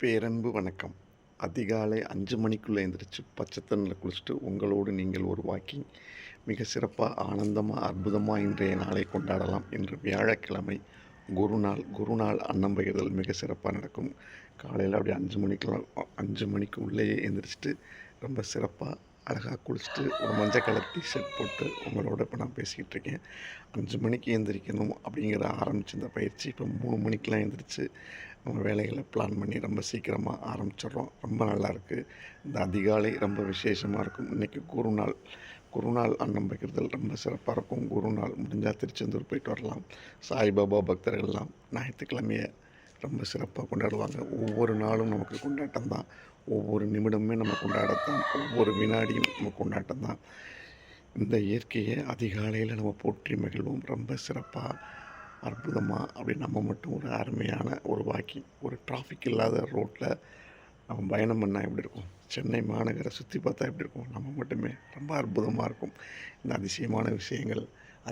பேரன்பு வணக்கம். அதிகாலை அஞ்சு மணிக்குள்ளே எழுந்திரிச்சு பச்சை குளிச்சுட்டு உங்களோடு நீங்கள் ஒரு வாக்கிங். மிக சிறப்பாக ஆனந்தமாக அற்புதமாக இன்றைய நாளை கொண்டாடலாம் என்று வியாழக்கிழமை குருநாள் குருநாள் அன்னம்பெயர்தல் மிக சிறப்பாக நடக்கும். காலையில் அப்படியே அஞ்சு மணிக்கெல்லாம் அஞ்சு மணிக்கு உள்ளேயே எழுந்திரிச்சிட்டு ரொம்ப சிறப்பாக அழகாக குளிச்சுட்டு ஒரு மஞ்சள் கலர் டிஷர்ட் போட்டு உங்களோட இப்போ நான் பேசிக்கிட்டு இருக்கேன் அஞ்சு மணிக்கு எழுந்திரிக்கணும் அப்படிங்கிற ஆரம்பித்த இந்த பயிற்சி இப்போ மூணு மணிக்கெலாம் எழுந்திரிச்சு நம்ம வேலைகளை பிளான் பண்ணி ரொம்ப சீக்கிரமாக ஆரம்பிச்சிடுறோம். ரொம்ப நல்லாயிருக்கு இந்த அதிகாலை ரொம்ப விசேஷமாக இருக்கும். இன்றைக்கி குருநாள் குருநாள் அன்னம் வைக்கிறதில் ரொம்ப சிறப்பாக இருக்கும். குருநாள் முடிஞ்சால் திருச்செந்தூர் போயிட்டு வரலாம். சாய்பாபா பக்தர்கள்லாம் ஞாயிற்றுக்கிழமையை ரொம்ப சிறப்பாக கொண்டாடுவாங்க. ஒவ்வொரு நாளும் நமக்கு கொண்டாட்டம் தான். ஒவ்வொரு நிமிடமே நம்ம கொண்டாடத்தான். ஒவ்வொரு வினாடியும் நம்ம கொண்டாட்டம் தான். இந்த இயற்கையை அதிகாலையில் நம்ம போற்றி மகிழ்வோம். ரொம்ப சிறப்பாக அற்புதமாக அப்படி நம்ம மட்டும் ஒரு அருமையான ஒரு வாக்கிங் ஒரு டிராஃபிக் இல்லாத ரோட்டில் நம்ம பயணம் பண்ணால் எப்படி இருக்கும்? சென்னை மாநகரை சுற்றி பார்த்தா எப்படி இருக்கும்? நம்ம மட்டுமே ரொம்ப அற்புதமாக இருக்கும். இந்த அதிசயமான விஷயங்கள்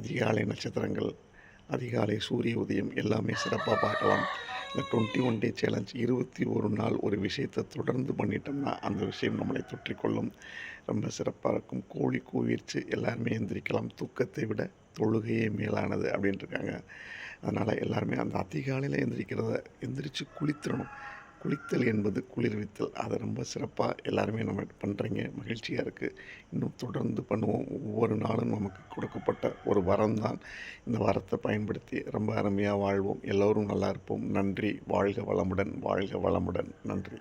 அதிகாலை நட்சத்திரங்கள் அதிகாலை சூரிய உதயம் எல்லாமே சிறப்பாக பார்க்கலாம். இந்த டுவெண்ட்டி ஒன் டே சேலஞ்ச் இருபத்தி ஒரு நாள் ஒரு விஷயத்தை தொடர்ந்து பண்ணிட்டோம்னா அந்த விஷயம் நம்மளை தொற்றிக்கொள்ளும். ரொம்ப சிறப்பாக இருக்கும். கோழி கூவிர்ச்சு எல்லாருமே எந்திரிக்கலாம். தூக்கத்தை விட தொழுகையே மேலானது அப்படின்ட்டுருக்காங்க அதனால் எல்லாருமே அந்த அதிகாலையில் எந்திரிக்கிறத எந்திரிச்சு குளித்திடணும். குளித்தல் என்பது குளிர்வித்தல். அதை ரொம்ப சிறப்பாக எல்லாருமே நம்ம பண்ணுறீங்க மகிழ்ச்சியாக இருக்குது இன்னும் தொடர்ந்து பண்ணுவோம். ஒவ்வொரு நாளும் நமக்கு கொடுக்கப்பட்ட ஒரு வரம் தான் இந்த வரத்தை பயன்படுத்தி ரொம்ப அருமையாக வாழ்வோம். எல்லோரும் நல்லா இருப்போம். நன்றி. வாழ்க வளமுடன் வாழ்க வளமுடன். நன்றி.